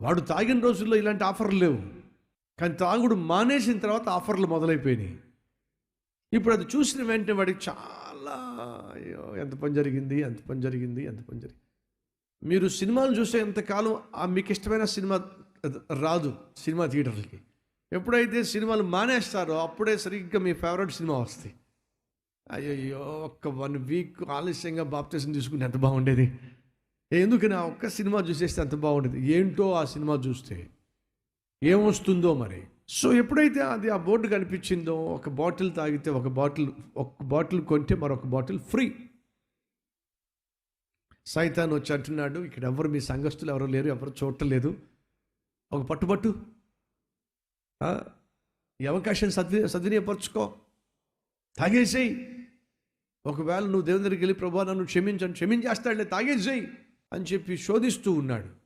వాడు తాగిన రోజుల్లో ఇలాంటి ఆఫర్లు లేవు. కానీ తాగుడు మానేసిన తర్వాత ఆఫర్లు మొదలైపోయినాయి. ఇప్పుడు అది చూసిన వెంటనే వాడికి చాలా అయ్యో ఎంత పని జరిగింది ఎంత పని జరిగింది ఎంత పని జరిగింది. మీరు సినిమాలు చూసే ఎంతకాలం ఆ మీకు ఇష్టమైన సినిమా రాదు సినిమా థియేటర్లకి. ఎప్పుడైతే సినిమాలు మానేస్తారో అప్పుడే సరిగ్గా మీ ఫేవరెట్ సినిమా వస్తాయి. అయ్యయ్యో ఒక్క వన్ వీక్ ఆలస్యంగా బాప్తీసం తీసుకుంటే ఎంత బాగుండేది. ఎందుకని ఆ ఒక్క సినిమా చూసేస్తే అంత బాగుండేది? ఏంటో ఆ సినిమా చూస్తే. ఏమొస్తుందో మరి? సో ఎప్పుడైతే అది ఆ బోర్డు కనిపించిందో ఒక బాటిల్ తాగితే ఒక బాటిల్ ఒక బాటిల్ కొంటే మరొక బాటిల్ ఫ్రీ. సైతాన్ వచ్చి అంటున్నాడు ఇక్కడ ఎవరు మీ సంఘస్థులు ఎవరు లేరు ఎవరు చూడలేదు ఒక పట్టుబట్టు ఈ అవకాశం సద్వి సద్వినియపరచుకో తాగేసేయి. ఒకవేళ నువ్వు దేవుని దగ్గరికి వెళ్ళి ప్రభా నన్ను క్షమించను క్షమించేస్తాడులే తాగేసేయి. అని చెప్పి శోధిస్తూ ఉన్నాడు.